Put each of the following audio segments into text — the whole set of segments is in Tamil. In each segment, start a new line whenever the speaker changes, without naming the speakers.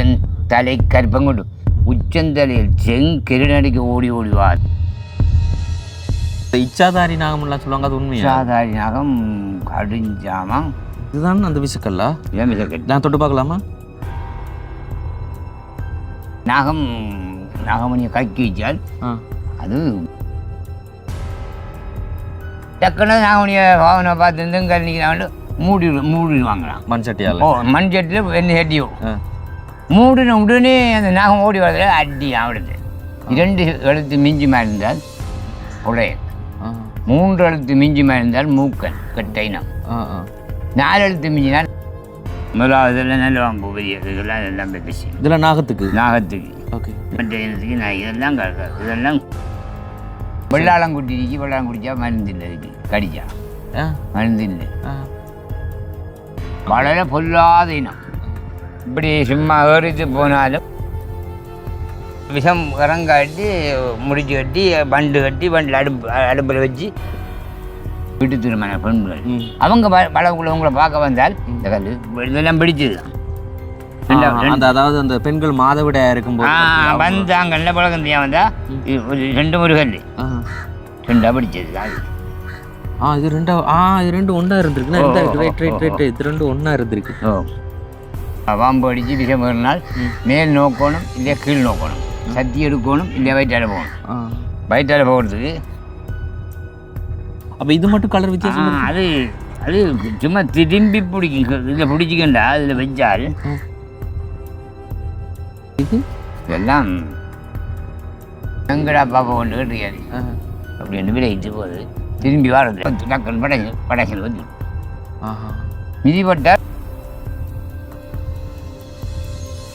உச்சந்தலை கருப்பம் கொண்டு உச்சந்தலையில் செங்கிருநடிக்கு ஓடி ஓடிவார்
இந்த இச்சாதாரி நாகம்லாம் சொல்லுவாங்க அது உண்மையா
சாதாரி நாகம் கடுஞ்சாமம்
இதுதான் அந்த விசுக்கல்லா
ஏன் கட்டி
நான் தொட்டு பார்க்கலாமா
நாகம் நாகமணியை கக்கி வச்சால் அது டக்குன்னு நாகமணியை வாகனை பார்த்து கல்லிக்கிறாங்க மூடி மூடிடுவாங்களாம்
மண் சட்டியால்
ஓ மண் சட்டியில் வெண்ணெய் சட்டியும் மூடின உடனே அந்த நகம் ஓடி வரது அடி ஆவிடுது இரண்டு எழுத்து மிஞ்சுமா இருந்தால் உடைய மூன்று எழுத்து மிஞ்சுமா இருந்தால் மூக்கன் கட்டைனம் நாலு எழுத்து மிஞ்சினால் முதலாவதுல நல்லா பாம்பு இதெல்லாம் எல்லாம் பேசி.
இதெல்லாம் நாகத்துக்கு?
நாகத்துக்கு.
ஓகே.
மற்ற இனத்துக்கு நான் இதெல்லாம் இதெல்லாம் வெள்ளாளம் குட்டிக்கு வெள்ளாளம் குடிச்சா மருந்து இதுக்கு கடிச்சா மருந்து வளர பொல்லாத இனம். இப்படி சும்மா ஏறிட்டு போனாலும் விஷம் இறங்காட்டி முடிச்சு கட்டி பண்டு கட்டி பண்டில் அடுப்பு அடுப்பில் வச்சு வீட்டு திருமண பெண்கள். அவங்க பழகுள்ளவங்களை பார்க்க வந்தால் இந்த கல் இதெல்லாம்
அந்த அதாவது அந்த பெண்கள் மாதவிடையா இருக்கும்போது
வந்தாங்கல்ல பழகந்தியா வந்தா? இது ஒரு ரெண்டு ஒரு கல்.
ஆ.
ரெண்டா பிடிச்சது
ஆ இது ரெண்டா ஆ இது ரெண்டு ரைட் ரைட் இது ரெண்டு ஒண்ணா இருந்திருக்கு.
பாம்பு அடித்து விஷம் ஏறினால் மேல் நோக்கணும் இல்லை கீழ் நோக்கணும். சத்தி எடுக்கணும் இல்லை வயிற்றால போகணும். வயிற்றால போகிறதுக்கு
அப்ப இது மட்டும் கலர் வித்தியாசம்
அது அது சும்மா திரும்பி பிடிக்கும். இதில் பிடிச்சிக்கண்டா அதில் வச்சால்
இது?
இதெல்லாம் எங்கடா பாப்பா கொண்டு கேட்டுக்காது
ஆ.
அப்படின்னு விளையிட்டு போகுது. திரும்பி வர்றது டக்குன்னு படைச்சு படைச்சல் வந்து. மிதிப்பட்டால்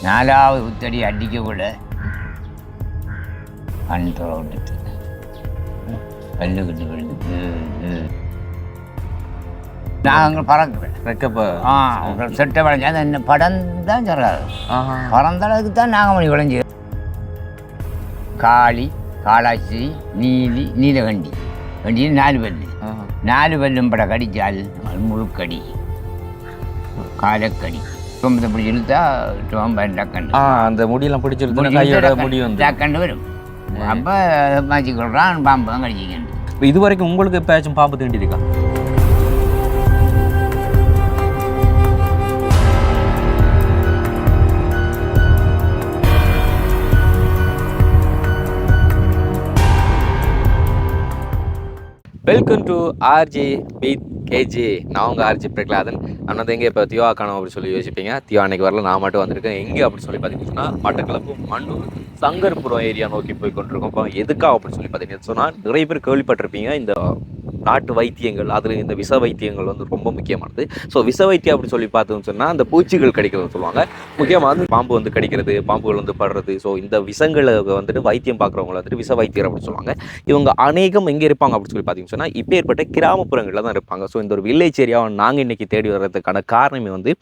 நாலாவது உத்தடி அடிக்க கூட கண் துற விட்டுட்டு கல்லு கட்டு விழுந்து நாங்கள் பறக்குறேன் ஆ செட்டை வளைஞ்சா என்ன படம் தான் சொல்கிறாரு பறந்த அளவுக்கு தான் நாகமணி விளைஞ்சு. காளி காளாச்சி நீலி நீலகண்டி. வண்டியில் நாலு பல்லு. நாலு பல்லும் பட கடிச்சால் அது முழுக்கடி. காலக்கடி. கும்பத்தை பிடிச்சி இழுத்தா டோம்பன் டக்கண்டு
ஆ அந்த முடியெல்லாம் பிடிச்சிருது கையோட முடி வந்து
டக்கண்டு வரும். அப்போ மாச்சி கொள்றான் பாம்பு தான் கடிச்சிக்கண்டு
இப்போ இது வரைக்கும் உங்களுக்கு எப்பயாச்சும் பாம்பு தீண்டி இருக்கா welcome to RJ with KJ நான் உங்கள் ஆர்ஜி பிரகலாதன். அண்ணன் எங்கே இப்போ தியோ காணோம் அப்படின்னு சொல்லி யோசிப்பீங்க. தியோ அன்னைக்கு வரல நான் மட்டும் வந்திருக்கேன். எங்கே அப்படின்னு சொல்லி பார்த்தீங்கன்னா மட்டக்களப்பு மண்டூர் சங்கர்புரம் ஏரியா நோக்கி போய் கொண்டிருக்கோம். இப்போ எதுக்கா அப்படின்னு சொல்லி பார்த்தீங்கன்னு சொன்னால் நிறைய பேர் கேள்விப்பட்டிருப்பீங்க. இந்த நாட்டு வைத்தியங்கள் அதில் இந்த விஷ வைத்தியங்கள் வந்து ரொம்ப முக்கியமானது. ஸோ விஷ வைத்தியம் அப்படி சொல்லி பார்த்தோம்னு சொன்னால் அந்த பூச்சிகள் கடிக்கிறது சொல்லுவாங்க. முக்கியமாக வந்து பாம்பு வந்து கடிக்கிறது பாம்புகள் வந்து படுறது. ஸோ இந்த விஷங்களை வந்துட்டு வைத்தியம் பார்க்குறவங்கள வந்துட்டு விஷ வைத்தியர் அப்படின்னு சொல்லுவாங்க. இவங்க அநேகம் எங்கே இருப்பாங்க அப்படின்னு சொல்லி பார்த்தீங்கன்னு சொன்னால் இப்போ ஏற்பட்ட கிராமப்புறங்களில் தான் இருப்பாங்க. ஸோ இந்த ஒரு வில்லேஜ் ஏரியாவை நாங்கள் இன்றைக்கி தேடி வர்றதுக்கான காரணமே வந்து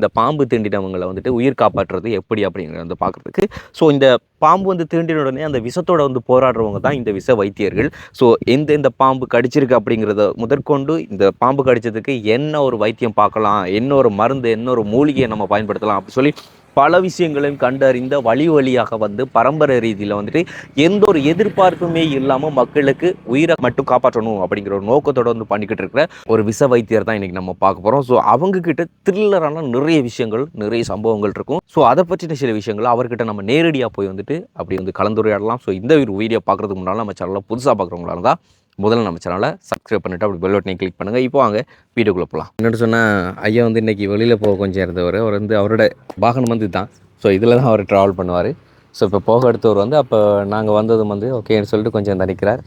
இந்த பாம்பு தீண்டினவங்களை வந்துட்டு உயிர் காப்பாற்றுறது எப்படி அப்படிங்கிறத வந்து பார்க்குறதுக்கு. ஸோ இந்த பாம்பு வந்து தீண்டின உடனே அந்த விஷத்தோட வந்து போராடுறவங்க தான் இந்த விஷ வைத்தியர்கள். ஸோ எந்த இந்த பாம்பு கடிச்சிருக்கு அப்படிங்கிறத முதற்கொண்டு இந்த பாம்பு கடிச்சதுக்கு என்ன ஒரு வைத்தியம் பார்க்கலாம் என்ன ஒரு மருந்து என்ன ஒரு மூலிகையை நம்ம பயன்படுத்தலாம் அப்படி சொல்லி பல விஷயங்களையும் கண்டறிந்த வழி வழியாக வந்து பரம்பரை ரீதியில் வந்துட்டு எந்த ஒரு எதிர்பார்ப்புமே இல்லாமல் மக்களுக்கு உயிரை மட்டும் காப்பாற்றணும் அப்படிங்கிற ஒரு நோக்கத்தோட வந்து பண்ணிக்கிட்டு இருக்கிற ஒரு விஷ வைத்தியர் தான் இன்னைக்கு நம்ம பார்க்க போகிறோம் ஸோ அவங்கக்கிட்ட த்ரில்லரான நிறைய விஷயங்கள் நிறைய சம்பவங்கள் இருக்கும். ஸோ அதை பற்றின சில விஷயங்கள் அவர்கிட்ட நம்ம நேரடியாக போய் வந்துட்டு அப்படி வந்து கலந்துரையாடலாம். ஸோ இந்த ஒரு வீடியோ பார்க்குறதுக்கு முன்னால் நம்ம சேனலில் புதுசாக பார்க்குறவங்களா இருந்தால் முதல்ல நம்ம சேனலை சப்ஸ்கிரைப் பண்ணிவிட்டு அப்படி பெல் பட்டனை கிளிக் பண்ணுங்கள் இப்போ வாங்க வீடியோக்குள்ளே போகலாம் என்னென்னு சொன்னால் ஐயா வந்து இன்றைக்கி வெளியில் போக கொஞ்சம் இருந்தவர். அவர் வந்து அவரோட வாகனம் வந்து தான் ஸோ இதில் தான் அவர் ட்ராவல் பண்ணுவார். ஸோ இப்போ போக எடுத்தவர் வந்து அப்போ நாங்கள் வந்ததும் வந்து ஓகேன்னு சொல்லிட்டு கொஞ்சம் தணிக்கிறார்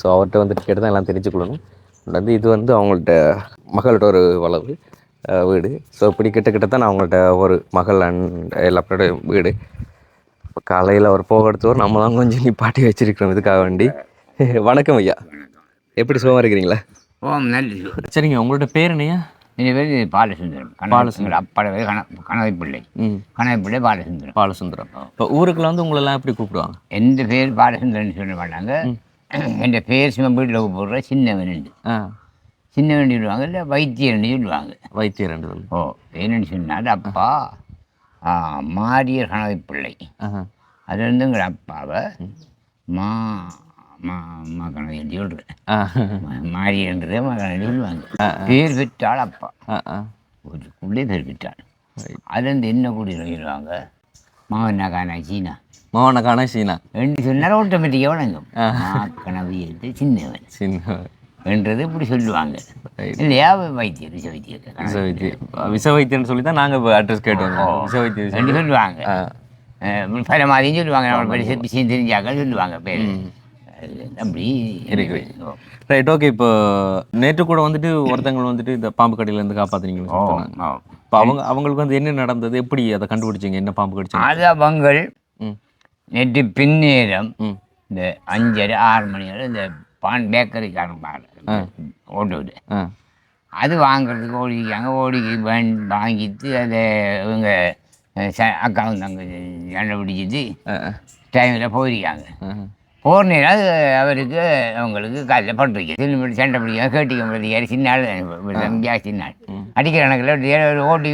ஸோ அவர்கிட்ட வந்துட்டு கேட்டு தான் எல்லாம் தெரிஞ்சுக்கொள்ளணும் வந்து இது வந்து அவங்கள்ட்ட மகளோட ஒரு வளவு வீடு. ஸோ இப்படி கிட்ட கிட்ட தான் அவங்கள்ட்ட ஒரு மகள் அண்ட் எல்லாரோட வீடு. இப்போ காலையில் அவர் போக எடுத்தவர் நம்ம தான் கொஞ்சம் நிப்பாட்டி வச்சிருக்கிறோம். இதுக்காக வேண்டி. வணக்கம் ஐயா. எப்படி சுகமாக இருக்கிறீங்களா?
ஓம் நல்லது.
சரிங்க உங்களோட பேர் என்னையா
என் பேர் பாலசுந்தரம். பாலசுந்தரம். அப்பாட பேர் கண கணவை பிள்ளை
ம்.
கணவை பிள்ளை பாலசுந்தரம்.
பாலசுந்தரம். இப்போ ஊருக்குள்ள வந்து உங்களெல்லாம் எப்படி கூப்பிடுவாங்க?
எந்த பேர் பாலசுந்தரன் சொல்ல மாட்டாங்க. என் பேர் சும்மா வீட்டில் கூப்பிடுற சின்னவன்
ஆ.
சின்னவன் சொல்லுவாங்க இல்லை வைத்தியர்னு சொல்லுவாங்க.
வைத்தியர் ரெண்டு சொல்லு
ஓ என்னன்னு சொன்னால் அப்பா ஆ, மாரியர் கணவை பிள்ளை. அது வந்து எங்கள் அப்பாவை மா மா மா கணவை என்று சொல்கிறேன்
ஆ.
மாரியன்றதே மா கணவை சொல்லுவாங்க. பேர் பெற்றாள் அப்பா. ஒரு குள்ளே பேர் பெற்றாள். அதுலேருந்து என்ன கூடி சொல்லுவாங்க மாவண்ணா காணா சீனா.
மோகனக்கான சீனா.
என்று சொன்னால் ஆட்டோமேட்டிக்காக வழங்கும் மா கணவி என்று சின்னவன்.
சின்ன
என்றது இப்படி சொல்லுவாங்க. இல்லையா வைத்தியர்? விஷ வைத்தியர்.
விச வைத்தியம்னு சொல்லி தான் நாங்கள் அட்ரஸ் கேட்டு வந்தோம் விச வைத்தியம் விச
என்று சொல்லுவாங்க. பல மாதிரியும் சொல்லுவாங்க. நம்ம பெரிய விஷயம் தெரிஞ்சாக்க சொல்லுவாங்க. பேர். அப்படி.
ரைட் ஓகே இப்போ நேற்று கூட வந்துட்டு ஒருத்தங்க வந்துட்டு இந்த பாம்பு கடியில இருந்து காப்பாத்துனீங்கன்னு
ஓ
சொன்னாங்க.
ஓ
இப்போ அவங்க அவங்களுக்கு வந்து என்ன நடந்தது? எப்படி அதை கண்டுபிடிச்சீங்க? என்ன பாம்பு கடிச்சாங்க?
அது அவங்கள் நேற்று பின்னேரம்
ம்.
இந்த அஞ்சரை ஆறு மணி வரை இந்த பான் பேக்கரிக்காரன் பாரு. ஓட்டு
ஆ.
அது வாங்குறதுக்கு ஓடிக்காங்க ஓடி வன் வாங்கிட்டு அதை இவங்க அக்காவும் தங்க சண்டை பிடிச்சிட்டு
ஆ,
டைமில் போயிருக்காங்க. அது அவருக்கு அவங்களுக்கு காலையில் பட்டிருக்கு திரும்பி சண்டை பிடிக்க கேட்டிக்க முடியாது சின்ன ஆள் ஜாஸ்தி நாள். அடிக்கிற கணக்கில் ஓடி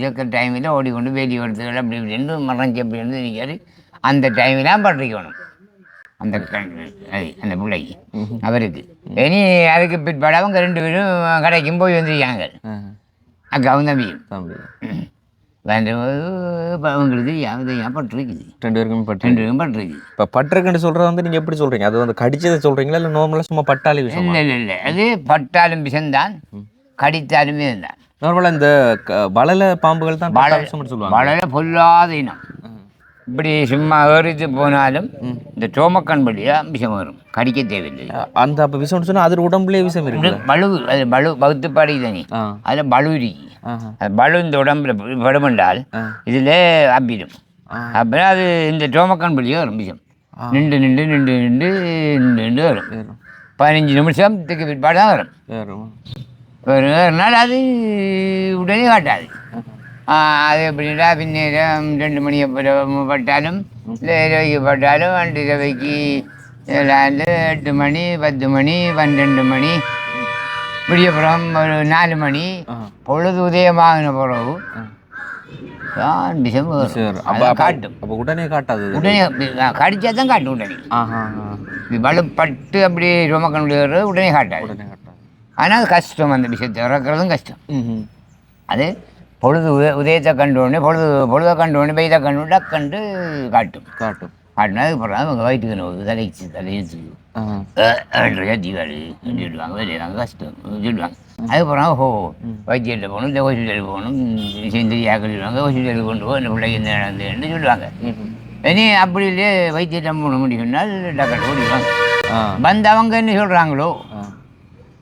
இருக்கிற டைமில் ஓடி கொண்டு வேலி எடுத்துகள் அப்படி இப்படின்னு மறைஞ்சி அப்படி இருந்து நிற்காரு அந்த டைமில் பட்டிருக்கணும். அந்த அது அந்த பிள்ளைக்கு அவருக்கு. இனி அதுக்கு பிற்பாடு அவங்க ரெண்டு பேரும் கடைக்கும் போய் வந்திருக்காங்க. அக்காவும் தம்பியும். அவங்களுக்கு யாவது பட்டிருக்குது
ரெண்டு பேருக்குமே பட்டு.
ரெண்டு பேரும் பட்டிருக்கு.
இப்போ பட்டிருக்குன்னு சொல்றது வந்து நீங்க எப்படி சொல்றீங்க? அது வந்து கடிச்சதை சொல்றீங்களா? இல்லை நார்மலாக சும்மா பட்டாளி விஷயம்
இல்லை இல்லை இல்லை. அது பட்டாலும் விஷம்தான் கடித்தாலும் விஷம்தான்
நார்மலாக இந்த வளல பாம்புகள் தான் விஷம்னு சொல்லுவாங்க.
வளர பொல்லாத இனம். இப்படி சும்மா ஏறிட்டு போனாலும் இந்த டோமக்கன் வழியா விஷம் வரும். கடிக்க தேவையில்லை.
அந்த அப்போ விஷம்னு சொன்னா அது உடம்புலயே விஷம் இருக்கு
பலு அது பலு பகுத்து பாடி தானே அதில் பலு இருக்கு. அது பலு இந்த உடம்புல படுமென்றால். இதில் அப்பிடும். அப்புறம் அது இந்த டோமக்கன் வழியாக வரும் விஷம். நின்று நின்று நின்று நின்று நின்று நின்று வரும். பதினஞ்சு நிமிஷத்துக்கு பிற்பாடு தான் வரும். ஒரு நாள் அது உடனே காட்டாது. அது எப்படின்னா பின்னேரம் ரெண்டு மணி அப்புறம் பட்டாலும் இரவைக்கு பட்டாலும் ரெண்டு இரவைக்கு எட்டு மணி பத்து மணி பன்னெண்டு மணி விடியப்புறம் ஒரு நாலு மணி. பொழுது உதயமாகின பிறகு. தான்
அப்போ
காட்டும்
அப்போ உடனே காட்டாது.
உடனே கடிச்சா தான் காட்டும் உடனே வலுப்பட்டு அப்படி ரோமக்கன் விடுறது உடனே காட்டாது ஆனால் கஷ்டம் அந்த விஷயத்தை இறக்குறதும் கஷ்டம் அது பொழுது உத உதயத்தை கண்டு உடனே பொழுது பொழுதை கண்டு உடனே பெய்த கண்டு டக்கண்டு காட்டும்.
காட்டும்.
காட்டினா அதுக்கப்புறம் அவங்க வயிற்றுக்கு நோவு தலைக்கு தலையிச்சு. தீவாரு சொல்லுவாங்க. வெளியாங்க கஷ்டம். சொல்லுவாங்க. அதுக்கப்புறம் ஹோ வைத்தியத்தில் போகணும் இந்த ஹாஸ்பிட்டலுக்கு போகணும் செந்திரியாக சொல்லுவாங்க. ஹாஸ்பிட்டலுக்கு கொண்டு போய் இந்த பிள்ளைக்கு இந்த நடந்ததுன்னு சொல்லுவாங்க. இனி அப்படி இல்லையே வைத்தியத்தை போட முடியும்னால் டக்கண்டு ஓடிடுவாங்க. வந்து அவங்க என்ன சொல்கிறாங்களோ.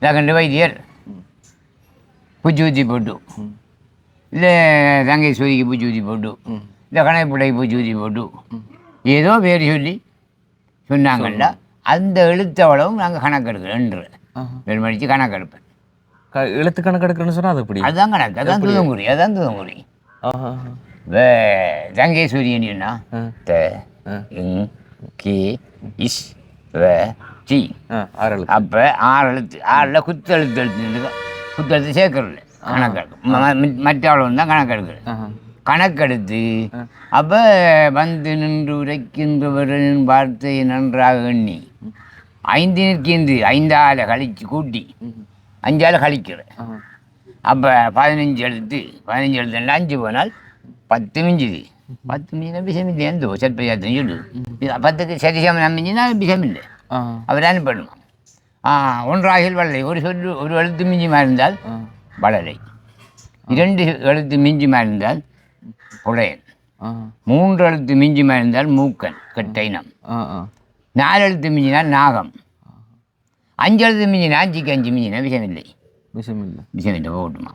டக்கண்டு வைத்தியர் பூச்சி ஊற்றி போட்டு. இல்லை தங்கேஸ்வரிக்கு பூச்சி ஊற்றி போட்டு. இந்த கணைப்பிள்ளைக்கு பூச்சி ஊற்றி போட்டு ஏதோ பேர் சொல்லி சொன்னாங்கல்ல அந்த எழுத்தவளவும் நாங்கள் கணக்கெடுக்கிறோன்ற
ஆஹா.
பெருமடித்து கணக்கெடுப்பேன்.
க- எழுத்து கணக்கு எடுக்கிறேன்னு சொன்னா அது எப்படி?
அதுதான் கணக்கு அதான் தூதங்குறி அதான் தூதங்குறி என்ன
ஆ.
த கே இஸ் வே டி
ஆ ஆறு எழுத்து
அப்போ ஆறு எழுத்து ஆறில் குத்தெழுத்து எழுத்து சேர்க்கறதில்ல. கணக்கெடுக்கு ம- ம- மற்றவளும் தான் கணக்கெடுக்குறது.
ஆஹா.
கணக்கெடுத்து அப்போ வந்து நின்று உரைக்கின்றவரின் வார்த்தையை நன்றாக எண்ணி ஐந்து நிற்கின்று ஐந்தால கழிச்சு கூட்டி அஞ்சால கழிக்கிற.
ஆஹா.
அப்போ பதினஞ்சு எழுத்து பதினஞ்சு எழுத்து அஞ்சு போனால் பத்து மிஞ்சுது. பத்து மிஞ்சினா விஷம் இல்லை எந்த சற்பையாத்தின்னு சொல்லு. இது பத்துக்கு சரிசமம் மிஞ்சினா விஷம் இல்லை. அவர் அனுப்பணுமா. ஒன்றாகில் வளரை ஒரு சொல்லு ஒரு எழுத்து மிஞ்சிமா இருந்தால். வளரை. இரண்டு எழுத்து மிஞ்சிமா இருந்தால் புடையன். மூன்று எழுத்து மிஞ்சிமா இருந்தால் மூக்கன் கெட்டைனம் நாலு எழுத்து மிஞ்சினால் நாகம். அஞ்சு எழுத்து மிஞ்சினா அஞ்சுக்கு அஞ்சு மிஞ்சினா விஷமில்லை.
விஷயம் இல்லை
விஷமில்லை போகட்டுமா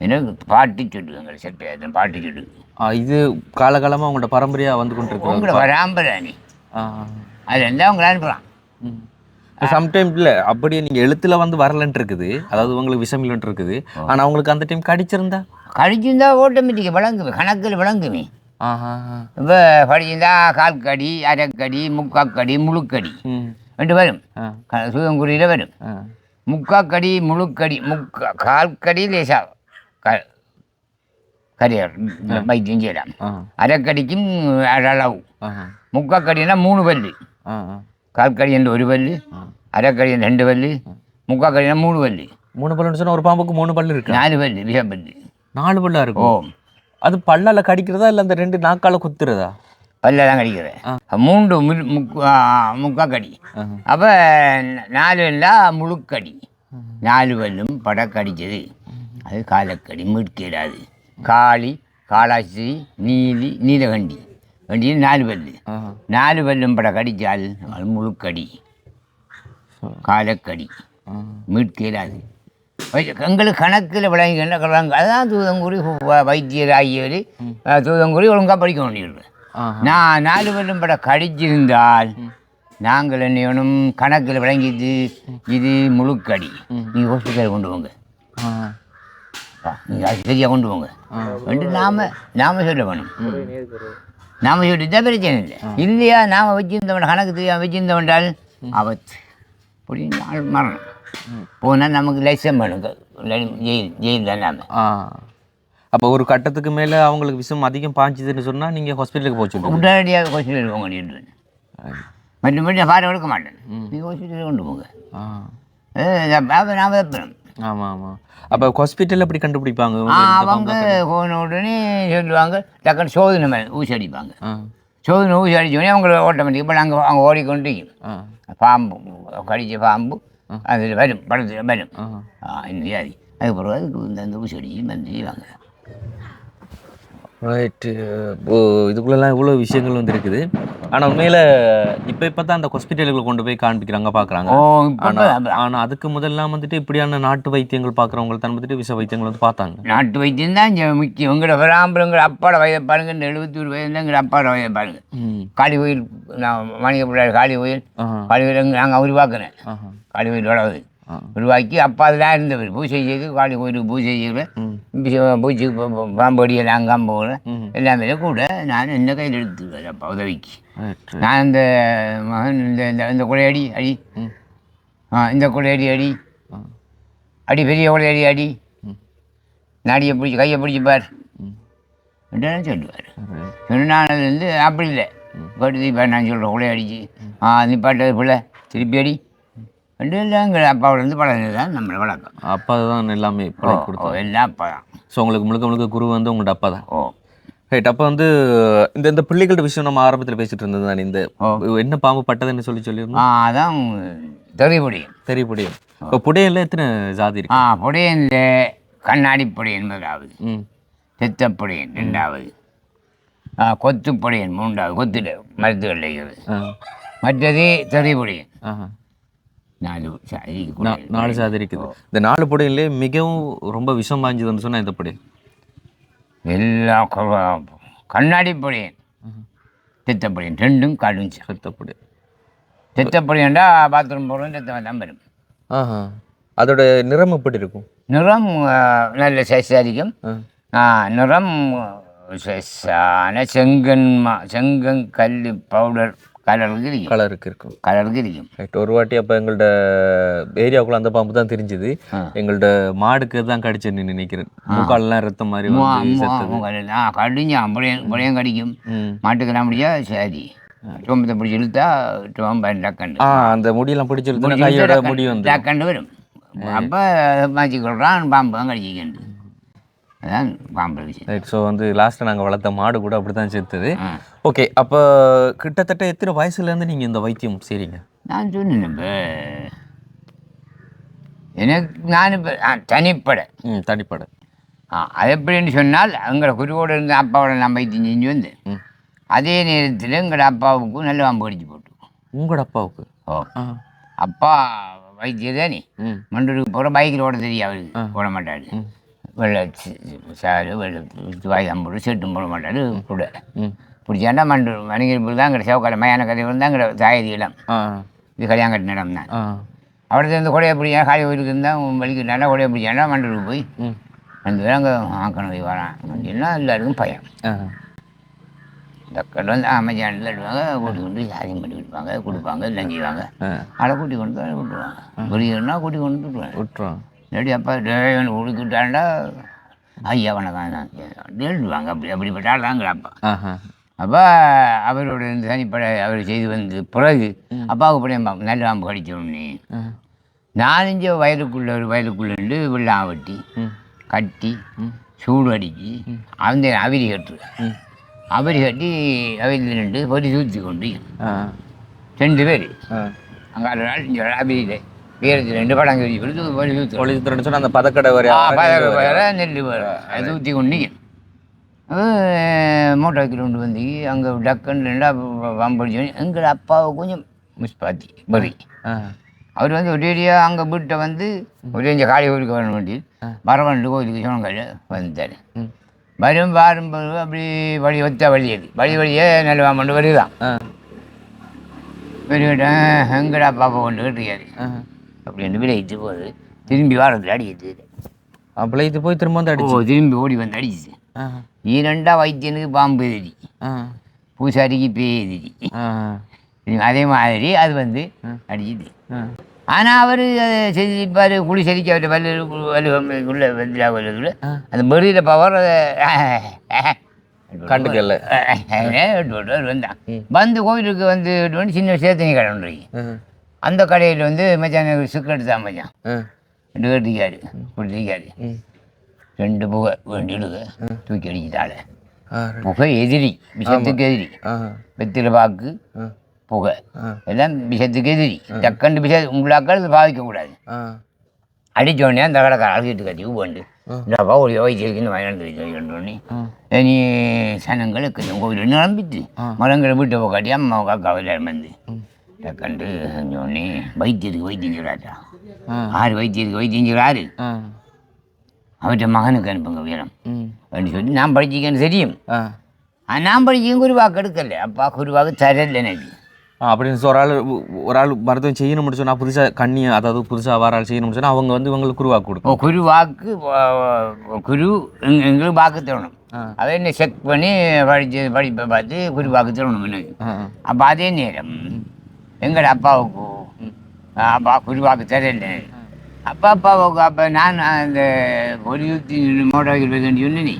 எனக்கு பாட்டு சொல்லுவாங்க சற்பையாத்திரம் பாட்டு சொல்லு
ஆ, இது காலகாலமாக உங்களோட பரம்பரையாக வந்து கொண்டு
உங்களை
இருக்கிறோம்
வராம்பராணி அது இருந்தால் உங்களை அனுப்பலாம்
சம்டைம் இல்லை அப்படியே நீங்கள் எழுத்துல வந்து வரலன்ட்டு இருக்குது. அதாவது உங்களுக்கு விஷம் இல்லைன்ட்டு இருக்குது ஆனால் உங்களுக்கு அந்த டைம் கடிச்சிருந்தா?
கடிச்சிருந்தா ஆட்டோமேட்டிக்காக விளங்குமே கணக்கில் விளங்குமே. இப்போ படிச்சிருந்தா கால்கடி அரைக்கடி முக்காக்கடி முழுக்கடி. ரெண்டு வரும். சுயங்குறியில் வரும். முக்காக்கடி முழுக்கடி முக்கா கால்கடி லேசா. க கரியர் வைத்தியம் செய்யலாம். அரைக்கடிக்கும் அளவு. முக்காக்கடினா மூணு பல்லு. கால்கடி என்ற ஒரு பல்லு அரைக்கடி ரெண்டு பல்லு முக்காக்கடினா மூணு பல்லு.
மூணு பல்லுன்னு சொன்னா ஒரு பாம்புக்கு மூணு பல்லு இருக்கு?
நாலு பல்லு விஷ பல்லு.
நாலு பல்லா
ஓ.
இருக்கும் அது பல்லால கடிக்கிறதா இல்ல அந்த ரெண்டு நாக்கால குத்துறதா?
பல்ல தான் கடிக்கிறேன். மூன்று முக்கு
ஆஹா.
அப்போ நாலு இல்லா முழுக்கடி. நாலு பல்லும் படக்கடிச்சது அது காலக்கடி மீட்கிடாது. காளி காளாச்சி நீலி நீலகண்டி. வண்டி நாலு பல்லு. நாலு பல்லும் பட கடிச்சால் அது முழுக்கடி. காலக்கடி. மீட்கிறாது. எங்களுக்கு கணக்கில் விளங்கின கலங்க அதான் தூதங்குடி வைத்தியர் ஆகியவர் தூதங்குடி ஒழுங்காக படிக்க வேண்டியது
ஆஹா.
நான் நாலு பேரும் பட கடிச்சிருந்தால் நாங்கள் என்ன வேணும் கணக்கில் விளங்கிது இது முழுக்கடி. நீங்கள் ஹாஸ்பிட்டல் கொண்டு போங்க. நீங்கள் சரியாக கொண்டு போங்க. வந்து நாம நாம சொல்ல வேணும். நாம சொல்லிட்டு பிரச்சனை இல்லை. இல்லையா நாம் வச்சிருந்தவன் கணக்கு தெரியாம வச்சிருந்தவன்றால் ஆபத்து. அப்படின்னு ஆள் மரணம். போனால் நமக்கு லைசன் வேணும் ஜெயில் ஜெயில் தான் நாம.
அப்போ ஒரு கட்டத்துக்கு மேல அவங்களுக்கு விஷம் அதிகம் பாய்ச்சதுன்னு சொன்னா நீங்க ஹாஸ்பிட்டலுக்கு சொல்லுங்க.
உடனடியாக ஹாஸ்பிட்டல் போக வேண்டியது. மற்றபடி நான் பாடம் எடுக்க மாட்டேன். நீங்கள் ஹாஸ்பிட்டல் கொண்டு போங்க.
ஆ.
நாம் வைப்போம்
ஆமா ஆமா அப்போ ஹாஸ்பிட்டல் எப்படி கண்டுபிடிப்பாங்க?
அவங்க உடனே சொல்லுவாங்க டக்குன்னு சோதனை மேலே ஊசி அடிப்பாங்க சோதனை ஊசி அடிச்ச உடனே அவங்க ஆட்டோமேட்டிக் இப்போ நாங்கள் அவங்க ஓடிக்கொண்டு பாம்பு கடிச்ச பாம்பு அதில் வரும் படத்தில் வரும். இந்த வியாதி. அதுக்கு பிறகு அதுக்கு இந்த ஊசி அடிச்சு மருந்து செய்வாங்க.
ரைட்டு இதுக்குள்ளெல்லாம் இவ்வளோ விஷயங்கள் வந்து இருக்குது ஆனால் உண்மையில் இப்போ இப்போ தான் அந்த ஹாஸ்பிட்டலுக்கு கொண்டு போய் காண்பிக்கிறாங்க பார்க்குறாங்க ஆனால் ஆனால் அதுக்கு முதல்லாம் வந்துட்டு இப்படியான நாட்டு வைத்தியங்கள் பார்க்குறவங்க தான் வந்துட்டு விஷ வைத்தியங்கள் வந்து பார்த்தாங்க.
நாட்டு வைத்தியம் தான் முக்கியம். உங்களோட வராம்பலங்கிற அப்பாட வயதை பாருங்க இந்த எழுபத்தி ஒரு வயது எங்கள் அப்பாட வயதை பாருங்க. காளி கோயில் நான் மணிக பிள்ளையார் காளி கோயில். காளி கோயில் நாங்கள் உருவாக்குனேன்
ஆஹா.
காளி கோயில் வளவுது உருவாக்கி அப்பா அதெல்லாம் இருந்தவர் பூஜை செய்து காளி கோயிலுக்கு பூஜை பூச்சிக்கு பாம்படி எல்லாம் அங்காம் போகிறேன் எல்லாமே கூட நான் இந்த கையில் எடுத்துக்கிறேன் அப்பா உதவிக்கு நான் இந்த மகன் இந்த இந்த இந்த குடையடி அடி ஆ இந்த குடையடி அடி அடி பெரிய குடையடி அடி நாடியை பிடிச்சி கையை பிடிச்சி பார்
ம்
அப்படின்னு சொல்லுவார் சொன்னால் அது வந்து அப்படி இல்லை கடுதி இப்போ நான் சொல்கிறேன் குடைய அடிச்சு ஆ நிப்பாட்டது பிள்ளை திருப்பி அடி எங்கள் அப்பாவிலேருந்து பழகினது தான் நம்மளை வழக்கம்.
அப்பா தான் எல்லாமே பழகி
ஓ,
கொடுத்தாங்க
எல்லாம் அப்பா தான்.
ஸோ உங்களுக்கு முழுக்க முழுக்க குரு வந்து உங்களோட அப்பா தான்.
ஓ.
ரைட் அப்போ வந்து இந்த இந்த பிள்ளைகளோட விஷயம் நம்ம ஆரம்பத்தில் பேசிட்டு இருந்தது தானே இந்த என்ன பாம்பு பட்டதுன்னு சொல்லி சொல்லியிருந்தோம்?
அதான் தெரிபுடியும்
தெரிய புடியும் இப்போ புடையல்ல எத்தனை ஜாதி இருக்கு?
ஆ புடையனில் கண்ணாடி புடையன் முதலாவது
ம்.
தெத்தப்புடையன் ரெண்டாவது ஆ கொத்துப்புடையன் மூன்றாவது கொத்தில் மருத்துவ மற்றது தெரிபுடையன்
ஆஹா.
நாலு சாதி
இருக்குது. இந்த நாலு புடையிலே மிகவும் ரொம்ப விஷம் வாய்ஞ்சதுன்னு சொன்னா இந்த புடை.
எல்லா கண்ணாடி புடையன் தெத்தப்புடையன் ரெண்டும் கடுஞ்சு
செத்த புடை.
தெத்தப்புடையன்டா பாத்ரூம் போகிறோம் தெத்த தான் வரும்.
ஆஹா. அதோட நிறம் எப்படி இருக்கும்?
நிறம் நல்ல சைஸாரிக்கும்
ஆ.
நிறம் சைஸான செங்கன்மா செங்கங்கல் பவுடர் கலருக்கு இருக்கும்
கலருக்கு இருக்கும்.
கலருக்கு இருக்கும்
ரைட் ஒரு வாட்டி அப்போ எங்கள்ட ஏரியாவுக்குள்ள அந்த பாம்பு தான் தெரிஞ்சுது. எங்கள்ட மாடுக்கு தான் கடிச்சுன்னு நினைக்கிறேன். மூக்காலெல்லாம் ரத்தம் மாதிரி
ஆ கடிஞ்சா புடையன் புடையன் கடிக்கும். மாட்டுக்கெல்லாம் முடியா சரி. சோம்பத்தை பிடிச்சி இழுத்தா சோம்பை டக்கண்டு
ஆ அந்த முடியெல்லாம் பிடிச்சிருந்தா கையோட முடி வந்து
டக்கண்டு வரும். அப்போ மாற்றி கொள்றான் பாம்பு தான் கடிச்சிக்கண்டு அதான் பாம்பு விஷயம்
ரைட் ஸோ வந்து லாஸ்ட்டில் நாங்கள் வளர்த்த மாடு கூட அப்படி தான் செத்துது. ஓகே அப்போ கிட்டத்தட்ட எத்தனை வயசுலேருந்து நீங்கள் இந்த வைத்தியம் செய்கிறீங்க
நான் சொன்னேன் இப்போ. எனக்கு நான் இப்போ தனிப்படை.
ம் தனிப்படை.
ஆ அது எப்படின்னு சொன்னால் எங்களை குருவோடு இருந்த அப்பாவோட நான் வைத்தியம் செஞ்சு வந்தேன்
ம்.
அதே நேரத்தில் எங்களோட அப்பாவுக்கும் நல்ல பாம்பு கடிச்சு போட்டு
உங்களோட அப்பாவுக்கு?
ஓ. அப்பா வைத்தியர் தானே
ம்.
மண்டூருக்கு போகிற பைக்கில் ஓட தெரியும் அவருக்கு போட மாட்டார்.
ம்.
வெள்ளை சி- சாரு வெள்ளை வாயுதம் போட்டு செட்டும் போட மாட்டார் கூட பிடிச்சாண்டா மண்டூர் மணிகிரி தான் அங்கே செவக்கால மயான கதை வந்து அங்கே தாயதி இடம் இது கல்யாணம் கட்டின இடம் தான் அவர்கிட்ட இருந்து கொடையை பிடிச்சா காலி கோயிலுக்கு இருந்தால் வலிக்கிட்டாண்டா கொடையை பிடிச்சாண்டா மண்டூருக்கு போய் அந்த அங்கே ஆக்கணும் போய் வரான் அப்படின்னா எல்லாருக்கும் பயம் டாக்டர் வந்து அமைச்சாண்டில் எடுப்பாங்க கூட்டி கொண்டு சாரியம் பண்ணி கொடுப்பாங்க கொடுப்பாங்க எல்லாம் செய்வாங்க அதை கூட்டி கொண்டு விட்டுருவாங்க பெரியவனா கூட்டி கொண்டு விட்டுருவாங்க
விட்டுறோம்
இல்லாட்டி அப்பா டிரைவன் கொடுத்துட்டாண்டா ஐயா வணக்கம். எழுதுவாங்க அப்படி அப்படிப்பட்ட ஆள் அப்பா
ஆஹா.
அப்போ அவரோட இந்த தனிப்பட அவர் செய்து வந்து பிறகு அப்பாவுக்கு படம் நல்ல பாம்பு கடிச்ச உடனே
ஆ.
நாலஞ்சு வயலுக்குள்ள ஒரு வயலுக்குள்ளேருந்து வெள்ளம் வெட்டி கட்டி சூடு அடிச்சு அந்த அவிரி கட்டு அவிரி கட்டி அவிரில் நின்று பொறி தூத்தி கொண்டு
ஆ.
ரெண்டு பேர். அங்கே இங்கே அவிரியில். வீரத்தில் ரெண்டு படம் கறி கொடுத்து பொறி தூத்தி
ஒளி திறன்னு சொன்னா அந்த பதக்கடை வரை
பயிறு வேற நெல் வேற அது ஊற்றி கொண்டு மூட்டை வைக்கிற கொண்டு வந்து அங்கே டக்குன்னு ரெண்டா வம்படிச்சு எங்கள் அப்பாவை கொஞ்சம் மிஸ் பாத்தி பரி
ஆ.
அவர் வந்து ஒரேடியாக அங்கே வீட்டை வந்து ஒரே இந்த காளி கோயிலுக்கு வர வேண்டி வரவண்டு கோயிலுக்கு சோனங்கால வந்துட்டார்
ம்.
வரும் வரும்போது அப்படி வழி ஒத்த வழி அது. வழி வழியே நல்ல வாமண்டு வருதான் பெரியவிட்டேன் எங்கடா பாப்பா கொண்டு கட்டிக்காரு
ஆ.
அப்படின்னு விளையிட்டு போகுது திரும்பி வாரத்தில் அடிக்குது
அப்பள இது போய் திரும்ப வந்து
ஓ
அடிச்சு
திரும்பி ஓடி வந்து அடிச்சுது
ஆ
இரண்டா வைத்தியனுக்கு பாம்பு எதிரி
ஆ
பூசாரிக்கு பேய் எதிரி
ஆ
அதே மாதிரி அது வந்து அடிச்சுது
ஆ
ஆனால் அவர் செஞ்சிருப்பார் குழி செடிக்க அவர் வல்லு வலு உள்ள அந்த மெரியில் பவர்
கண்டுக்கல
அவர் வந்தான் வந்து கோயிலுக்கு வந்து வந்து சின்ன சேத்தனி கடை அந்த கடையில் வந்து மச்சான் எனக்கு சிக்கெட்டு தான் மச்சான். ரெண்டு கட்டிக்காரு கொடுத்திருக்காரு
ம்.
ரெண்டு புகை வேண்டிடுக தூக்கி அடிச்சுட்டாள்
ஆ
புகை எதிரி விஷத்துக்கு எதிரி. வெத்தில பாக்கு புகை. எல்லாம் விஷத்துக்கு எதிரி. டக்கண்டு விஷ உங்களாக்கள் அடிச்ச உடனே அந்த கடைக்கார அழுகிட்டு கட்டி போண்டு இந்தாப்பா ஒரு வயிற்றுக்குன்னு வாங்கிட்டு
ஆ.
நீ சனங்களுக்கு கோவில் நிரம்பிட்டு மரங்களை வீட்டை காட்டி அம்மா காக்கா வந்து டக்கண்டு சொன்னே வைத்தியத்துக்கு வைத்தியம் சொல்கிறாச்சா ஆறு வைத்தியத்துக்கு வைத்தியம் சொல்கிறாரு அவர்கிட்ட மகனுக்கு அனுப்புங்க வீரம் அப்படின்னு சொல்லி நான் படிச்சிக்கன்னு தெரியும். நான் படிச்சும் குருவாக்கு எடுக்கல. அப்பா குருவாக்கு தரல எனக்கு.
அப்படின்னு ஒரு ஆள் ஒரு ஆள் மருத்துவம் செய்யணும்னு சொன்னா புதுசா கண்ணி அதாவது புதுசா வர ஆள் செய்யணும்னு சொன்னா அவங்க வந்து இவங்களுக்கு குருவாக்கு கொடுக்கும்
குருவாக்கு குரு எங்க- எங்களுக்கு வாக்கு தரணும். அதை என்ன செக் பண்ணி படிச்சு படிப்பை பார்த்து குருவாக்கு தரணும் எனக்கு. அப்போ அதே நேரம் எங்கட அப்பாவுக்கு? அப்பா குருவாக்கு தரல அப்பா அப்பாவுக்கு அப்போ நான் அந்த ஒரு யூத்தி மோட்டார் வைக்க சொன்னி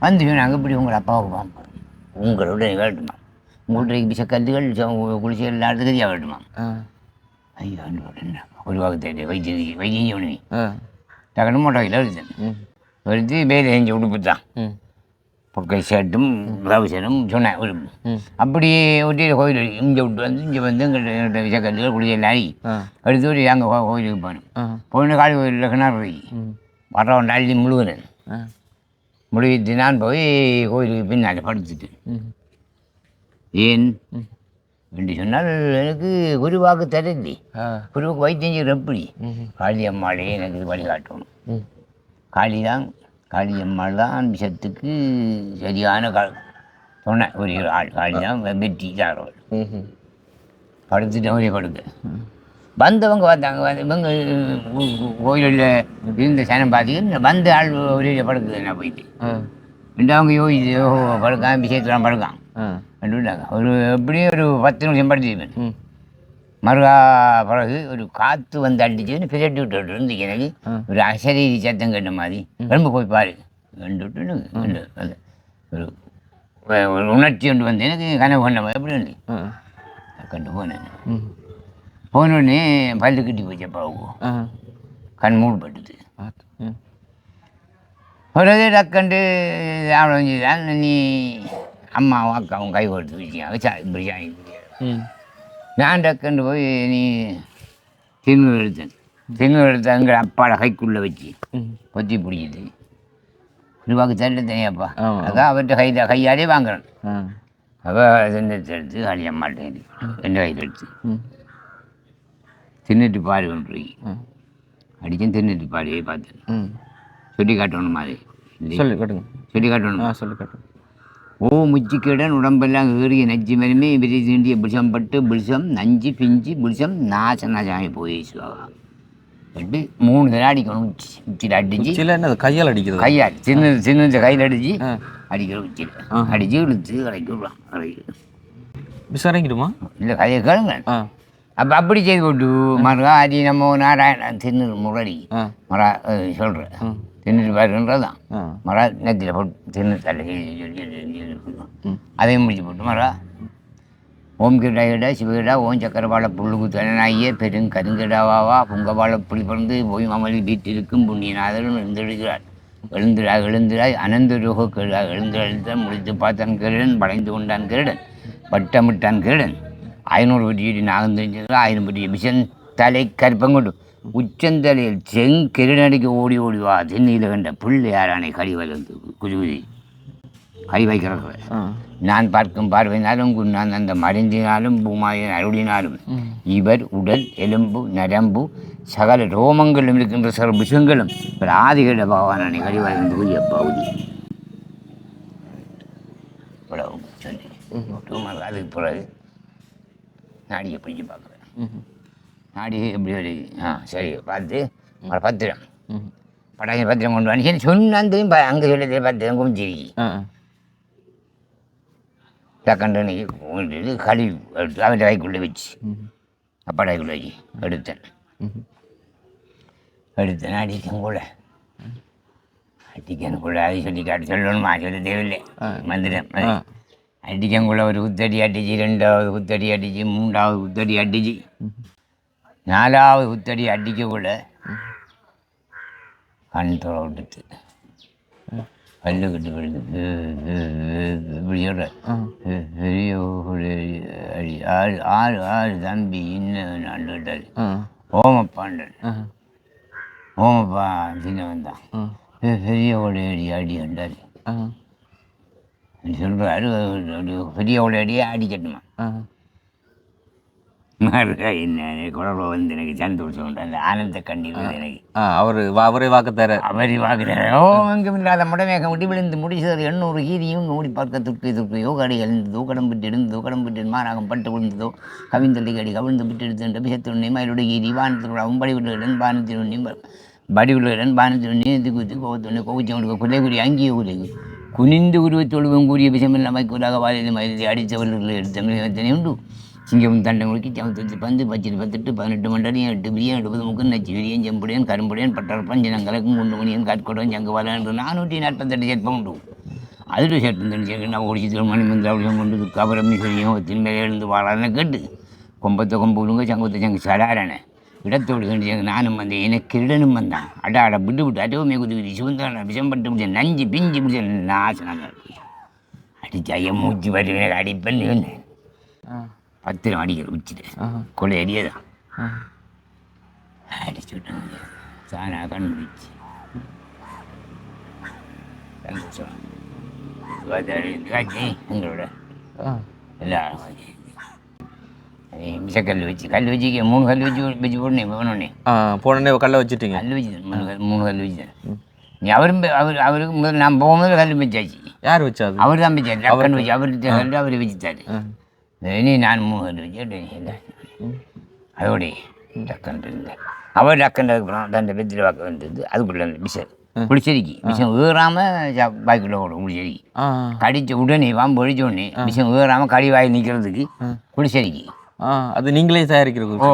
வந்து சொன்னாங்க இப்படி உங்கள் அப்பாவுக்கு வாங்க உங்களோட வேட்டுமா உங்கள்கிட்ட பிச கல்லுகள் குளிச்சு எல்லா இடத்துக்கு வேட்டுமா
ஆ.
ஐயோ என்ன? குருவாக்கு தேடி வைத்திய வைத்தியம் சொன்னி டக்குனு மோட்டார் வைக்கில் வருது.
ம்.
வருது வேலை செஞ்சு உடுப்பு தான்
ம்.
பொக்கை ஷர்ட்டும் ப்ளவுஸரும் சொன்னேன்
ம்.
அப்படியே ஒட்டி கோயில் இங்கே விட்டு வந்து இங்கே வந்து எங்கள்கிட்ட விஷக்கல்லுகள் குளிச்சு எல்லாம்
ஆ.
அடுத்து ஒரு அங்கே கோயிலுக்கு
ஆ.
போன காளி கோயிலில் கிணறு போய் வரவன் அள்ளி முழுகிறேன். முழுகிட்டு நான் போய் கோயிலுக்கு பின்னால் படுத்துட்டு. ஏன். என்று சொன்னால் எனக்கு குருவாக்கு தரலை
ஆ.
குருவுக்கு வைத்தியம் செய்கிற எப்படி? காளி அம்மாளே எனக்கு வழிகாட்டணும். காளி தான் காளி அம்மாள் தான் விஷத்துக்கு சரியான கா துணை ஒரு ஆள் காளி தான் வெற்றி தாரவள்
ம்
படுத்துட்டு ஒரே படுக்க. வந்தவங்க வந்தாங்க வந்து இவங்க கோயிலில் இருந்த சனம் பார்த்தீங்கன்னா வந்த ஆள் ஒரே படுக்குது என்ன போயிட்டு.
ஆ.
ரெண்டாவங்க யோசிச்சு ஓ படுக்கான் விஷயத்துலாம் படுக்கான் அப்படின்னாங்க ஒரு எப்படியும் ஒரு பத்து நிமிஷம் படுத்துருப்பேன். மறுகா பிறகு ஒரு காற்று வந்து அடிச்சுன்னு பிரட்டி விட்டு இருந்துச்சு. எனக்கு. ஒரு அசரீரி சத்தம் கேட்ட மாதிரி. ரொம்ப போய் பாரு. அந்த- அந்த ஒரு ஒரு உணர்ச்சி ஒன்று வந்து எனக்கு கனவு கண்ட மாதிரி எப்படி இருந்து கண்டு போனேன்.
ம்.
போன உடனே பல்லு கட்டி போச்சு அப்பாவுக்கு கண் மூடுபட்டுது. பிறகு டக்கண்டு தான் நீ அம்மாவும் அக்காவும் கை கொடுத்து வச்சியாங்க சா இப்படி இப்படி நான் டக்குன்னு போய் நீ திருநூறு எடுத்தேன். திருநூறு எடுத்து அங்கே அப்பாட கைக்குள்ளே வச்சு
ம்.
பொத்தி பிடிச்சிது ரூபாய்க்கு தரல தனியாப்பா. அதான் அவர்கிட்ட கை கையாலே வாங்குறேன். அவள் தின்னத்தை எடுத்து காளி அம்மாட்டேன் ரெண்டு கையில் எடுத்து
ம்.
தின்னுட்டு பாரு ஒன்று
ம்.
அடிச்சேன் தின்னுட்டு பாரு பார்த்தேன்.
ம்.
சொல்லி காட்டணும் மாதிரி.
சொல்லு கட்டுங்க.
சொல்லி காட்டணும்?
சொல்லு கட்டுங்க.
ஓ முச்சிக்கடன் உடம்பெல்லாம் ஏறிய நஞ்சு மருமே விரி தீண்டிய புருஷம் பட்டு புருஷம் நஞ்சு பிஞ்சு புருஷம் நாச நாசாமி போய் சுவாவா பட்டு மூணு தடவை அடிக்கணும் உச்சி உச்சியில் அடிச்சு.
சில என்ன கையால் அடிக்கிறது?
கையால் சின்ன சின்ன கையில் அடிச்சு அடிக்கிற உச்சியில். அடிச்சு இழுத்து விடுவான் கலைக்கு
விசாரிக்கிடுமா
இல்லை கையை கேளுங்க அப்போ அப்படி செய்து போட்டு மறுகா அடி நம்ம நாராயணன் தின்னு முரடி
ஆ.
மரா சொல்கிறேன். தின்னுட்டு பாருன்றதான் மரா நெத்தியில் போட்டு தின்னு தலை
ம்.
அதையும் முடிச்சு போட்டு மரா ஓம் கிடாயிடா சிவகிடா ஓம் சக்கரவாழ புல்லுக்கு தலனாகிய பெரும் கருங்கடாவாவா புங்கவாழ புலி பிறந்து போய் மாமலி வீட்டிற்கும் புண்ணியநாதரும் எழுந்தெழுகிறார் எழுந்திரா எழுந்திராய் அனந்த ரோக கேடா எழுந்தெழுத்த முடித்து பார்த்தான் கேடன் வளைந்து கொண்டான் கேடன் வட்டமிட்டான் கேடன் ஐநூறு வெட்டி நாகம் தெரிஞ்சது ஆயிரம் வெட்டி விஷன் தலை கற்பங்கொண்டு உச்சந்தலையில் செங்கெருநடிக்கு ஓடி ஓடி வா தென்னியில் கண்ட பிள்ளையாரானை கறி வளர்ந்து குதி குதி. கறி வைக்கிறார்கள்
ஆ.
நான் பார்க்கும் பார்வையினாலும் நான் அந்த மறைந்தினாலும் பூமாயின் அருளினாலும் இவர் உடல் எலும்பு நரம்பு சகல ரோமங்களும் இருக்கின்ற சில விஷங்களும் ஒரு ஆதிகட பகவானை கழிவாய்ந்து கூறிய பகுதி. இவ்வளவு சொல்லி அதுக்கு பிறகு நாடியை பிடிச்சி பார்க்குறேன். நாடி எப்படி வருது ஆ சரி பார்த்து. ஒரு பத்திரம். பட்டாசு பத்திரம் கொண்டு வந்து சரி சொன்னாந்தையும் அங்கே சொல்லி பத்திரம் குமிச்சிருக்கி டக்கண்டு இது கழுவி எடுத்து அவன் வாய்க்குள்ளே வச்சு. அப்பாடாய்க்குள்ளே வச்சு எடுத்தேன். எடுத்தேன் அடிக்கும் கூட. அடிக்கணும் கூட அது சொல்லி காட்டு சொல்லணுமா? சொல்ல தேவையில்லை. மந்திரம்.
ஆ.
அடிக்கங்குள்ள ஒரு குத்தடி அடிச்சு ரெண்டாவது குத்தடி அடிச்சு மூன்றாவது குத்தடி அடிச்சு. நாலாவது குத்தடி அடிக்கக்குள்ள கண் துற விட்டுச்சு பல்லு கட்டு விழுந்து இப்படி அடி ஆறு ஆறு ஆறு தம்பி இன்னும் நான் கேட்டார்
ஆ
ஓமப்பாண்டன்
ஆ
ஓமப்பா சின்னவன் தான் பெரிய ஒரு அடி
ஆ
சொல்கிறாரு பெரிய அடியை அடிக்கட்டுமா குழம்பு வந்து எனக்கு சந்தோஷம் உண்டு அந்த ஆனந்த கண்ணீர் வந்து எனக்கு.
அவர் அவரே வாக்கு தர.
அவரி வாக்குறாரு ஓ அங்கும் இல்லாத முடமேக முடி விழுந்து முடிச்சது எண்ணூறு கீரியும் மூடி பார்க்க துர்க்கை துர்க்கையோ கடி எழுந்ததோ கடம்பிட்டு எழுந்ததோ கடம்பிட்டு மாறாகம் பட்டு விழுந்ததோ கவிந்தள்ளி கடி கவிழ்ந்து விட்டு எடுத்து பிசத்துண்ணி மயிலுடைய கீரி வானத்தினுடன் படி விடுடன் பானத்தினுண்ணி படி விடுடன் பானத்தினுண்ணி இது குத்து கோவத்துண்ணி கோவிச்சம் கொடுக்க குலை குறி அங்கிய குலை குனிந்து உருவத்தொழுவம் கூறிய விஷமில்ல மைக்கூடாக வாழையில் மயிலை அடித்தவர்கள் எடுத்த மிகத்தனை உண்டு. சிங்கம் தண்டை முழுக்கி சமத்து பந்து பச்சிரு பத்துட்டு பதினெட்டு மண்டலியம் எட்டு பிரியம் எழுபது முக்கு நச்சு விரியம் செம்புடையன் கரும்புடையன் பட்டரப்பன் ஜனங்கலக்கும் குண்டு மணியன் காட்கொடன் சங்குவாலன் என்று நானூற்றி நாற்பத்தெட்டு சேர்ப்பம் உண்டு. அதில் சேர்ப்பந்தன் சேர்க்க நான் ஒடிச்சு மணி மந்திராவளியம் கொண்டு துக்காபுரம் மிசரியும் தின்மேலே எழுந்து வாழான்னு கேட்டு கொம்பத்தை கொம்பு விடுங்க சங்கத்தை சங்கு சடாரண இடத்தோடு கண்டு நானும் வந்தேன். எனக்கு கிருடனும் வந்தான். அட அட விட்டு விட்டு அடவுமே குதிக்குது சிவந்தான விஷம் பட்டு முடிச்ச நஞ்சு பிஞ்சு முடிச்ச நாசனங்கள். அடிச்சு ஐயா மூச்சு வருவேன் அடிப்பேன் சொன்னேன்
ஆ
பத்திரம் அடிக்கிற உச்சிட்டு கொள்ளை அடியதான் அடிச்சு விட்டாங்க சாணா கண்டுபிடிச்சு. எங்களோட எல்லாரும் மிசக்கல் வச்சு கல் வச்சு மூணு கல் வச்சு வச்சு போடணும் போனோடனே
ஆ போனே கல்ல வச்சுட்டீங்க.
கல் வச்சு மூணு கல் கல் வச்சு. நீ அவரும் அவர் அவருக்கு முதல்ல நான் போகும்போது கல் வச்சாச்சு.
யார் வச்சாது?
அவர் தான் வச்சார் வச்சு கல் அவர் வச்சுட்டாரு.
ஆ
இனி நான் மூணு கல் வச்சு அதோட டக்கன் இருந்தேன் அவர் டக்கன் அப்புறம் அந்த வெத்தில வாக்க வந்தது அதுக்குள்ள விஷம் புளிச்செடிக்கு விஷம் ஏறாமல் பாய்க்குள்ள ஓடும் புளிச்செடிக்கு
ஆ
கடிச்ச உடனே வாம்பு ஒழிச்ச உடனே விஷம் ஏறாமல் கடி வாய் நிற்கிறதுக்கு புளிச்செடிக்கு
ஆ அது நீங்களே தயாரிக்கிற
ஓ.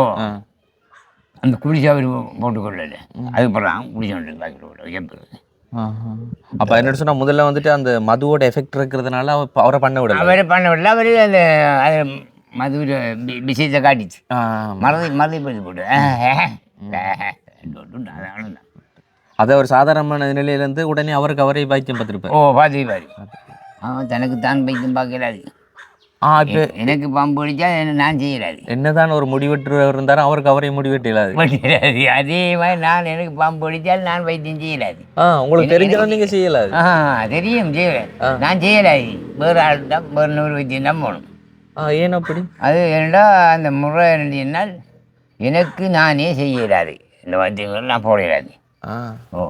அந்த அவர் போட்டுக்கொள்ளல அதுக்கப்புறம் ஒன்று பாய்க்குள்ள ஓடும் எப்படி
அப்போ என்ன சொன்னா முதல்ல வந்துட்டு அந்த மதுவோட எஃபெக்ட் இருக்கிறதுனால அவ அவரை பண்ண விடல
அவரை பண்ண விடல அவர் அந்த அது மது விஷயத்தை காட்டிச்சு. மறதி மறதி பண்ணி போட்டு.
அது அவர் சாதாரணமான நிலையிலேருந்து உடனே அவருக்கு அவரே வைத்தியம் பார்த்துருப்பார்.
ஓ பார்த்து பாரு அவன் தனக்கு தான் பைக்கும் பார்க்கலாது எனக்கு பாம்பு அடித்தா நான் செய்யலாது
என்னதான் ஒரு முடிவெட்டுறவர் இருந்தாலும் அவருக்கு அவரே முடிவெட்டிலாது
பண்ணிடாது அதே மாதிரி நான் எனக்கு பாம்பு அடித்தால் நான் வைத்தியம் செய்யலாது
உங்களுக்கு தெரிஞ்சதான் நீங்கள் செய்யலாது.
ஆ தெரியும் செய்யல நான் செய்யலாது வேறு ஆள் தான் வேறு நூறு வைத்தியம் தான் போகணும்.
ஏன் அப்படி?
அது என்னடா அந்த முறை என்னென்னால் எனக்கு நானே செய்யலாது இந்த வைத்தியங்கள் நான் போடலாது ஓ.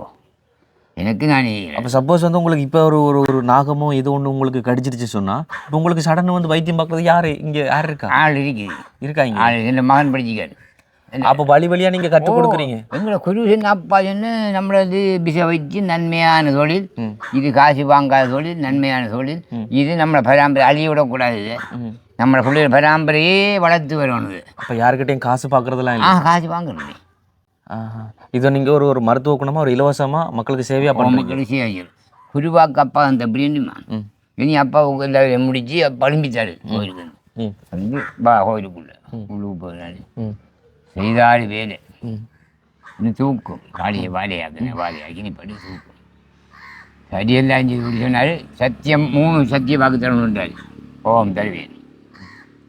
எனக்கு நானே
அப்போ சப்போஸ் வந்து உங்களுக்கு இப்போ ஒரு ஒரு ஒரு நாகமோ இது ஒன்று உங்களுக்கு கடிச்சிருச்சு சொன்னா இப்போ உங்களுக்கு சடன்னு வந்து வைத்தியம் பார்க்கறது யாரு? இங்கே யார் இருக்கா?
ஆள் இருக்குது
இருக்காங்க.
ஆள் என் மகன் படிச்சிக்காரு.
அப்போ வழி வழியா நீங்க கற்றுக் கொடுக்குறீங்க.
எங்களை அப்பா என்ன நம்மளது பிச வச்சு நன்மையான தொழில். இது காசு வாங்காத தொழில் நன்மையான தொழில். இது நம்மளை பராம்பரை அழிய விடக்கூடாது இது. நம்மளை பிள்ளைகள் பராம்பரையே வளர்த்து வரணும்
அப்போ யாருக்கிட்டையும் காசு
ஆ
இல்லை.
காசு வாங்கணும்.
இதை நீங்க ஒரு ஒரு மருத்துவ குணமா ஒரு இலவசமா மக்களுக்கு சேவையா பண்றீங்க?
மக்களுக்கு செய்யும் குருவாக்கு அப்பா அந்த
ம்.
இனி அப்பாவுக்கு எல்லாம் முடிச்சு பழும்பித்தாரு கோயிலுக்கு வந்து வா கோயிலுக்குள்ள. உள்ளுக்கு போகிறாரு
ம்.
செய்தாரு வேலை. இன்னும் தூக்கும். காளியை வாழையாக்குன வாழையாக்கி நீ படி தூக்கும். சரியெல்லாம் செய்து சொன்னார் சத்தியம் மூணு சத்திய வாக்கு தரணுன்றார் ஓம் தருவேன்.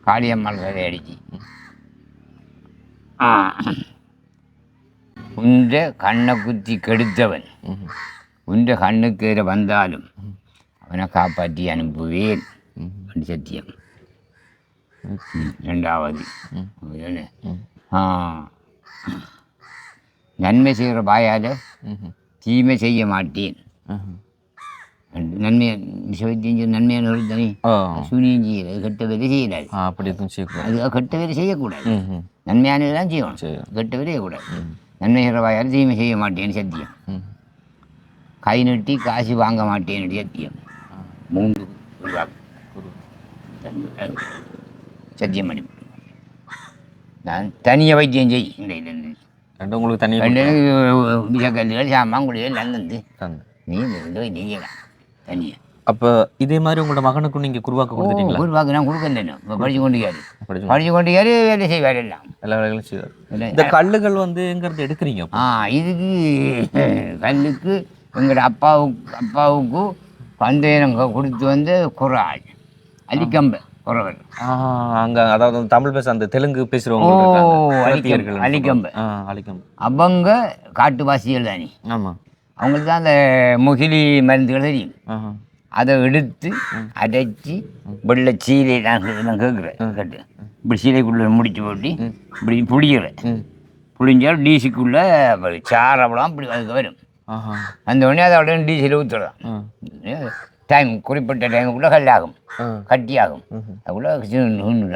காளியம்மாள் கதை அடிச்சு. ஆ. உண்ட கண்ணை குத்தி கெடுத்தவன். உண்ட கண்ணுக்கு வந்தாலும் அவனை காப்பாற்றி அனுப்புவேன். சத்தியம். ரெண்டாவது நன்மை செய்கிற வாயால்
ம்
தீமை செய்ய மாட்டேன்.
ம்
நன்மை விசவத்தியும் நன்மையான ஒரு தனி சூனியம் செய்யறது கெட்ட வேலை செய்யக்கூடாது
ஆ அப்படி எதுவும் செய்யக்கூடாது.
அது கெட்ட வேலை செய்யக்கூடாது.
ம் ம்
நன்மையானது தான் செய்யணும். கெட்ட வேலை செய்யக்கூடாது. நன்மை செய்கிற வாயால் தீமை செய்ய மாட்டேன்னு சத்தியம். கை நீட்டி காசு வாங்க மாட்டேன்னு சத்தியம். மூன்று சத்தியம் பண்ணி. நான் தனியாக வைத்தியம் செய். இந்த
ரெண்டு உங்களுக்கு தண்ணி
விஷக்கல்லுகள் சாமான் குடிகள் நல்லது நீ செய்யலாம் தனியாக
அப்போ இதே மாதிரி உங்களோட மகனுக்கும் நீங்க குருவாக்க கொடுத்துட்டீங்களா?
ஒரு வாக்கு நான் கொடுக்கல இப்போ படிச்சு கொண்டிருக்காரு.
படிச்சு
படிச்சு கொண்டிருக்காரு வேலை செய்வார் எல்லாம்.
எல்லா வேலைகளும் செய்வார். இந்த கல்லுகள் வந்து எங்கிறது எடுக்கிறீங்க?
ஆ இதுக்கு கல்லுக்கு எங்களோட அப்பாவுக்கு அப்பாவுக்கு பந்தயம் கொடுத்து வந்து குரால் அலிக்கம்பு குறவர்
அங்க அதாவது தமிழ் பேச அந்த தெலுங்கு இருக்காங்க.
அலிக்கம்பு, அலிக்கம்பு. அவங்க காட்டுவாசிகள் தானே.
ஆமா.
அவங்களுக்கு தான் அந்த முகிலி மருந்துகள் தெரியும். அதை எடுத்து அடைச்சி வெள்ளை சீலை நான் கே- நான் கேட்குறேன் கேட்டு. இப்படி சீலைக்குள்ளே முடிச்சு போட்டு இப்படி புளிகிறேன்
ம்.
புளிஞ்சால் டீசிக்குள்ளே சாரவெல்லாம் இப்படி அதுக்கு வரும். அந்த உடனே அதை உடனே டீசல்
ஆ.
டைம் குறிப்பிட்ட டைமுக்குள்ளே கல்லாகும். கட்டியாகும். அதுக்குள்ளே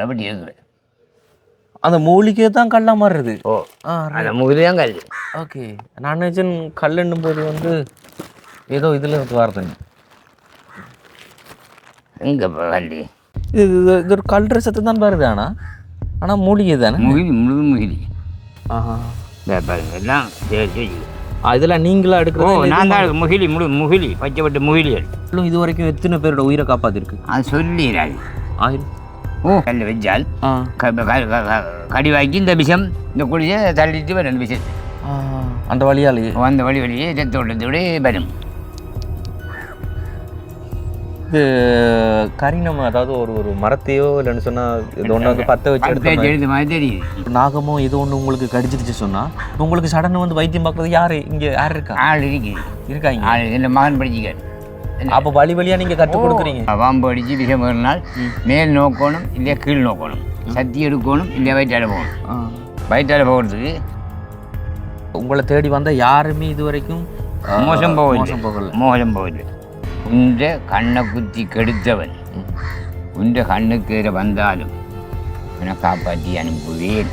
அப்படி இருக்குது.
அந்த மூலிகை தான் கல்லா மாறுறது
ஓ அந்த முகுதி தான் கல்.
ஓகே. நான் நினைச்சேன் கல்லுன்னும் போது வந்து ஏதோ இதுல வருதுங்க
எங்கே கல்
இது இது- ஒரு கல் ரசத்தை தான் வருது ஆனா ஆனா மூலிகை தானே?
முகிலி முழு முகிலி
ஆஹா.
எல்லாம் சரி சரி.
இதெல்லாம் நீங்களா
ஓ
எடுக்கிறது?
நான் தான் முகிலி முழு முகிலி பச்சைப்பட்ட முகிலிகள்
இன்னும் இது வரைக்கும் எத்தனை பேரோட உயிரை காப்பாத்திருக்கு?
அது சொல்லிடாது
ஆயிரம்.
ஓ கல் வச்சால் கடிவாக்கி இந்த விஷம் இந்த குடிசை தள்ளிட்டு வரும் விஷம்.
அந்த வழியாலேயே.
அந்த வழி வழியே ரத்தோட்டத்தோட வரும்.
இது கரினம் அதாவது ஒரு ஒரு மரத்தையோ இல்லைன்னு சொன்னா இது ஒன்று வந்து பத்த வச்சு எடுத்த நாகமோ ஏதோ ஒன்று உங்களுக்கு கடிச்சிருச்சு சொன்னா இப்ப உங்களுக்கு சடன்னு வந்து வைத்தியம் பார்க்கறது யாரு? இங்க யார் இருக்கா?
ஆள் இருக்குது
இருக்காங்க.
ஆள் இந்த மகன் படிச்சிக்காரு.
அப்போ வழி வழியா நீங்க கற்றுக் கொடுக்குறீங்க.
பாம்பு அடித்து விஷம் ஏறினால் மேல் நோக்கணும் இல்லை கீழ் நோக்கணும். சத்தி எடுக்கணும் இல்லை வயிற்றால போகணும். வயிற்றால போகிறதுக்கு
உங்களை தேடி வந்த யாருமே இது வரைக்கும்
மோசம் போகல.
மோசம் போகல.
மோசம் போகல. உண்ட கண்ணை குத்தி கெடுத்தவன்
ம்.
உண்ட கண்ணுக்கு வந்தாலும் அவனை காப்பாற்றி அனுப்புவேன்